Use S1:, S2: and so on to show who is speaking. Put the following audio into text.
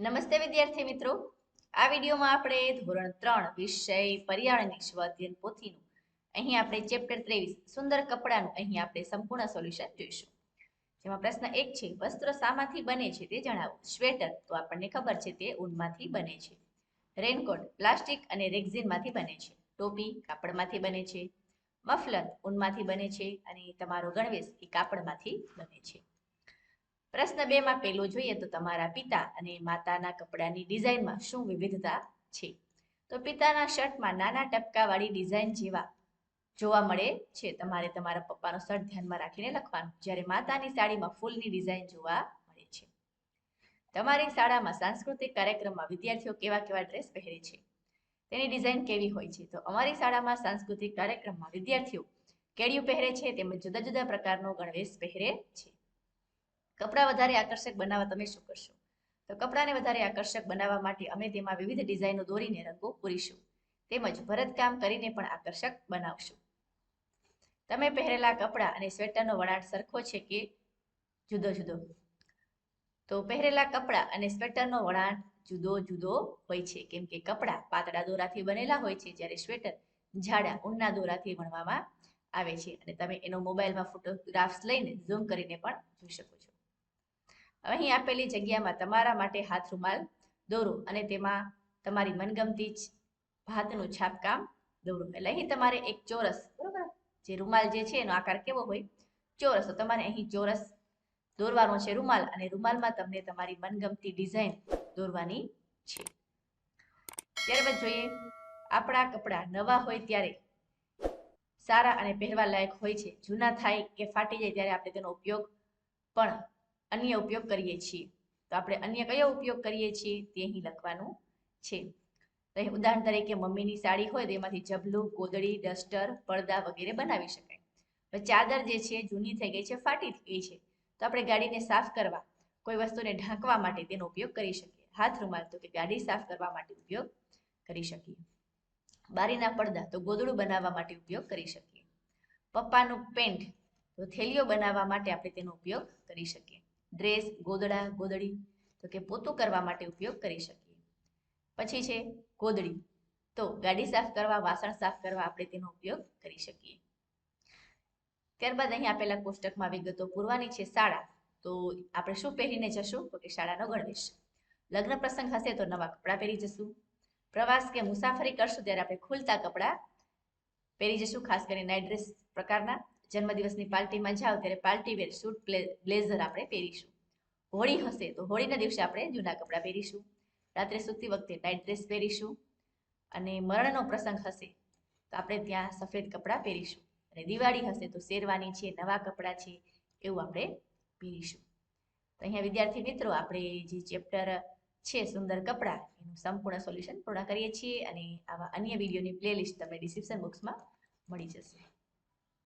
S1: નમસ્તે વિદ્યાર્થી મિત્રો. આ વિડીયોમાં આપણે ધોરણ ત્રણ વિષય પર્યાવરણની સ્વ પોથીનું, અહીં આપણે ચેપ્ટર ત્રેવીસ, સુંદર કપડાનું અહીં આપણે સંપૂર્ણ સોલ્યુશન જોઈશું. જેમાં પ્રશ્ન એક છે, વસ્ત્ર શામાંથી બને છે તે જણાવો. સ્વેટર, તો આપણને ખબર છે તે ઊનમાંથી બને છે. રેનકોટ, પ્લાસ્ટિક અને રેક્ઝિનમાંથી બને છે. ટોપી કાપડમાંથી બને છે. મફલર, ઊનમાંથી બને છે અને તમારો ગણવેશ એ કાપડમાંથી બને છે. પ્રશ્ન બે માં પેલો જોઈએ તો તમારા પિતા અને માતાના કપડાની ડિઝાઇનમાં શું વિવિધતા છે? તો પિતાના શર્ટમાં નાના ટપકાવાળી ડિઝાઇન જેવા જોવા મળે છે. તમારે તમારા પપ્પાનો શર્ટ ધ્યાનમાં રાખીને લખવાનું. જ્યારે માતાની સાડીમાં ફૂલની ડિઝાઇન જોવા મળે છે. તમારી શાળામાં સાંસ્કૃતિક કાર્યક્રમમાં વિદ્યાર્થીઓ કેવા કેવા ડ્રેસ પહેરે છે? તેની ડિઝાઇન કેવી હોય છે? તો અમારી શાળામાં સાંસ્કૃતિક કાર્યક્રમમાં વિદ્યાર્થીઓ કેડિયું પહેરે છે, તેમજ જુદા જુદા પ્રકારનો ગણવેશ પહેરે છે. કપડાં વધારે આકર્ષક બનાવવા તમે શું કરશો? તો કપડાને વધારે આકર્ષક બનાવવા માટે અમે તેમાં વિવિધ ડિઝાઇનો દોરીને રંગો પૂરીશું. તેમજ ભરતકામ કરીને પણ આકર્ષક બનાવશું. તમે પહેરેલા કપડાં અને સ્વેટરનો વણાટ સરખો છે કે જુદો જુદો? તો પહેરેલા કપડાં અને સ્વેટરનો વણાટ જુદો જુદો હોય છે. કેમ કે કપડાં પાતળા દોરાથી બનેલા હોય છે, જ્યારે સ્વેટર જાડા ઊનના દોરાથી વણવામાં આવે છે. અને તમે એનો મોબાઈલમાં ફોટોગ્રાફ્સ લઈને ઝૂમ કરીને પણ જોઈ શકો છો. અહીં આપેલી જગ્યામાં તમારા માટે હાથ રૂમાલ, દોરો અને તેમાં તમારી મનગમતી જ ભાતનું છાપકામ, દોરો. એટલે અહીં તમારે એક ચોરસ, બરોબર? જે રૂમાલ જે છે એનો આકાર કેવો હોય? ચોરસ. તો તમારે અહીં ચોરસ દોરવાનો છે રૂમાલ અને રૂમાલમાં તમને તમારી મનગમતી ડિઝાઇન દોરવાની છે. ત્યારબાદ જોઈએ, આપણા કપડાં નવા હોય ત્યારે સારા અને પહેરવા લાયક હોય છે. જૂના થાય કે ફાટી જાય ત્યારે આપણે તેનો ઉપયોગ પણ અન્ય ઉપયોગ કરીએ છીએ. તો આપણે અન્ય કયો ઉપયોગ કરીએ છીએ તે અહીં લખવાનું છે. તો અહીં ઉદાહરણ તરીકે મમ્મીની સાડી હોય તેમાંથી જબલું, ગોદડી, ડસ્ટર, પડદા વગેરે બનાવી શકાય. ચાદર જે છે જૂની થઈ ગઈ છે, ફાટી ગઈ છે. તો આપણે ગાડીને સાફ કરવા, કોઈ વસ્તુને ઢાંકવા માટે તેનો ઉપયોગ કરી શકીએ. હાથ રૂમાલ તો કે ગાડી સાફ કરવા માટે ઉપયોગ કરી શકીએ. બારીના પડદા તો ગોદડું બનાવવા માટે ઉપયોગ કરી શકીએ. પપ્પાનું પેન્ટ તો થેલીઓ બનાવવા માટે આપણે તેનો ઉપયોગ કરી શકીએ. ડ્રેસ, ગોદડા, ગોદડી, તો કે પોતું કરવા માટે ઉપયોગ કરી શકીએ. પછી છે ગોદડી. તો ગાડી સાફ કરવા, વાસણ સાફ કરવા આપણે તેનો ઉપયોગ કરી શકીએ. ત્યારબાદ અહીં આપેલા કોષ્ટકમાં વિગતો પૂરવાની છે શાળા. તો આપણે શું પહેરીને જશું? તો કે શાળાનો ગણવેશ. લગ્ન પ્રસંગ હશે તો નવા કપડાં પહેરી જશું. પ્રવાસ કે મુસાફરી કરશું ત્યારે આપણે ખુલતા કપડાં પહેરી જશું, ખાસ કરીને નાઇટ ડ્રેસ પ્રકારના. જન્મદિવસની પાર્ટીમાં જાઓ ત્યારે પાર્ટી વેર સૂટ બ્લેઝર આપણે પહેરીશું. હોળી હશે તો હોળીના દિવસે આપણે જૂના કપડાં પહેરીશું. રાત્રે સૂતી વખતે નાઇટ ડ્રેસ પહેરીશું અને મરણનો પ્રસંગ હશે તો આપણે ત્યાં સફેદ કપડાં પહેરીશું. અને દિવાળી હશે તો શેરવાની છે, નવા કપડાં છે એવું આપણે પહેરીશું. તો અહીંયા વિદ્યાર્થી મિત્રો આપણે જે ચેપ્ટર છે સુંદર કપડાં એનું સંપૂર્ણ સોલ્યુશન પૂર્ણ કરીએ છીએ અને આવા અન્ય વિડીયોની પ્લેલિસ્ટ તમને ડિસ્ક્રિપ્શન બોક્સમાં મળી જશે.